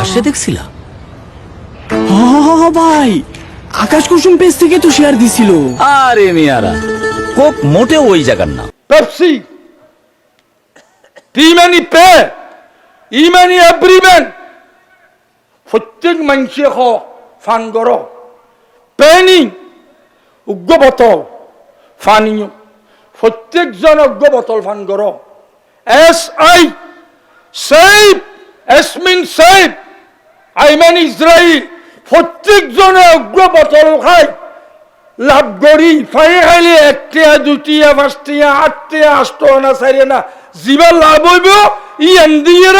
আকাশে দেখছিলা ভাই। আকাশ কুসুম পেজ থেকে তো শেয়ার দিছিল। আরে মিয়ারা কোক মোটেও ওই জায়গার না। Pepsi. P-Mani Pay. E-Mani প্রত্যেক মানুষে হ ফান কর পেনি উগ্র বোতল ফানিও প্রত্যেকজন অজ্ঞ বোতল ফান কর এস আই সেভ এস মিন সেভ আই মান ইসরায়েল প্রত্যেকজনে অজ্ঞ বোতল লাভ করি ফাই খাইলে একটিয়া, দুটিয়া, পাঁচটিয়া, আটটিয়া আষ্ট না চারি না। যিবা লাভ হইব, ই এন্দিয়ে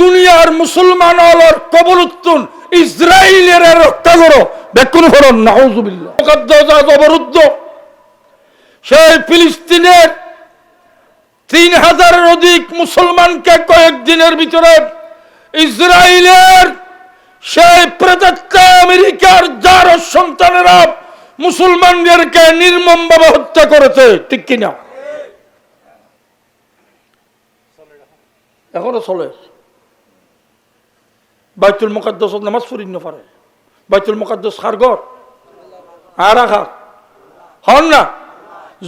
দুনিয়ার মুসলমান অলর কবর উত্তুন ইসরায়েলের রক্ষা করো। বেকুন ফরন, নাউজুবিল্লাহ। অবরুদ্ধ সেই ফিলিস্তিনের তিন হাজারের অধিক মুসলমানকে কয়েকদিনের ভিতরে ইসরায়েলের সেই প্রেতাত্মা আমেরিকার যার সন্তানেরা মুসলমানদেরকে নির্মমভাবে হত্যা করেছে, ঠিক কিনা এখনও চলে। বাইতুল মুকাদ্দাস নামাজ পড়িন পারে। বাইতুল মুকাদ্দাস খারগর আরা খাক হন না?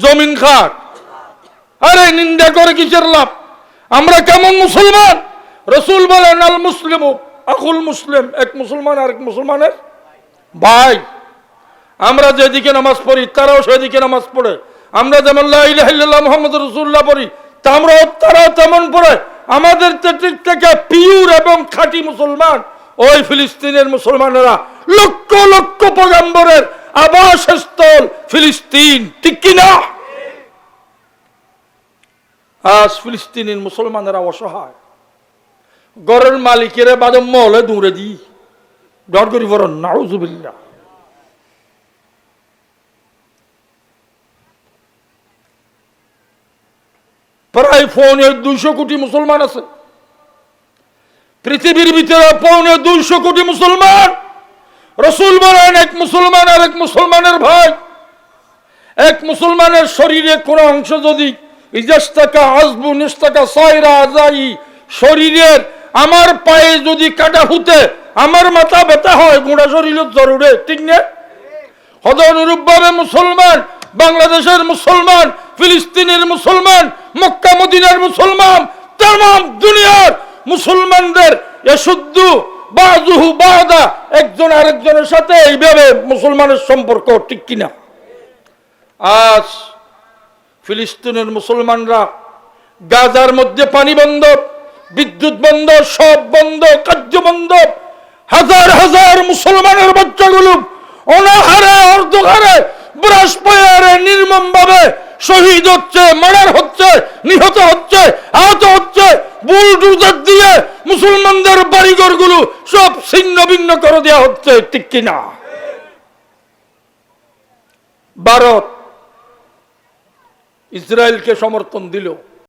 জমিন খাক আরে, নিন্দা করে কিসের লাভ? আমরা কেমন মুসলমান? রসুল বলেন আল মুসলিম আকুল মুসলিম, এক মুসলমান আর এক মুসলমানের ভাই। আমরা যেদিকে নামাজ পড়ি, তারাও সেদিকে নামাজ পড়ে। আমরা যেমন মোহাম্মদ রসুল্লাহ পড়ি আমরাও তারাও তেমন পড়ে। আমাদের থেকে পিউর এবং খাঁটি মুসলমান ওই ফিলিস্তিনের মুসলমানেরা। লক্ষ লক্ষ পয়গম্বরের আবাসস্থল ফিলিস্তিন, ঠিক কিনা আজ ফিলিস্তিনের মুসলমানেরা অসহায়। গরের মালিকের বাদম মহলে দূরে দি। ডর করি বড় নাউজুবিল্লাহ। প্রায় পৌনে দুইশো কোটি মুসলমান আছে। পৃথিবীর ভিতরে পৌনে দুইশো কোটি মুসলমান। রসুল বলেন, এক মুসলমান আর এক মুসলমানের ভাই। এক মুসলমানের শরীরে কোনো অংশ যদি ইজাস্তাকা আসবু নিস্তাকা, সাইরা, আজাই, শরীরের আমার পায়ে যদি কাটা হুতে আমার মাথা ব্যথা হয়, গোড়া শরীরের জরুরে, ঠিক না? হদ অনুরূপভাবে মুসলমান, বাংলাদেশের মুসলমান, ফিলিস্তিনের মুসলমান, মক্কা মদিনার মুসলমান তাম দুনিয়ার মুসলমানদের এশুদ্ধ বাজুহু বাদা একজন আরেকজনের সাথে এইভাবে মুসলমানের সম্পর্ক, ঠিক কিনা? আজ ফিলিস্তিনের মুসলমানরা গাজার মধ্যে পানি বন্ধ বিদ্যুৎ বন্ধ, সব বন্ধ, কার্য বন্ধ। হাজার হাজার মুসলমানের বাচ্চাগুলো অনাহারে অর্ধহারে ব্রাসপয়ারে নির্মম ভাবে শহীদ হচ্ছে, মার্ডার হচ্ছে, নিহত হচ্ছে, আহত হচ্ছে, বুলডুজার দিয়ে মুসলমানদের বাড়িঘরগুলো সব ছিন্ন ভিন্ন করে দেওয়া হচ্ছে, ঠিক কিনা? ভারত ইসরায়েলকে সমর্থন দিল।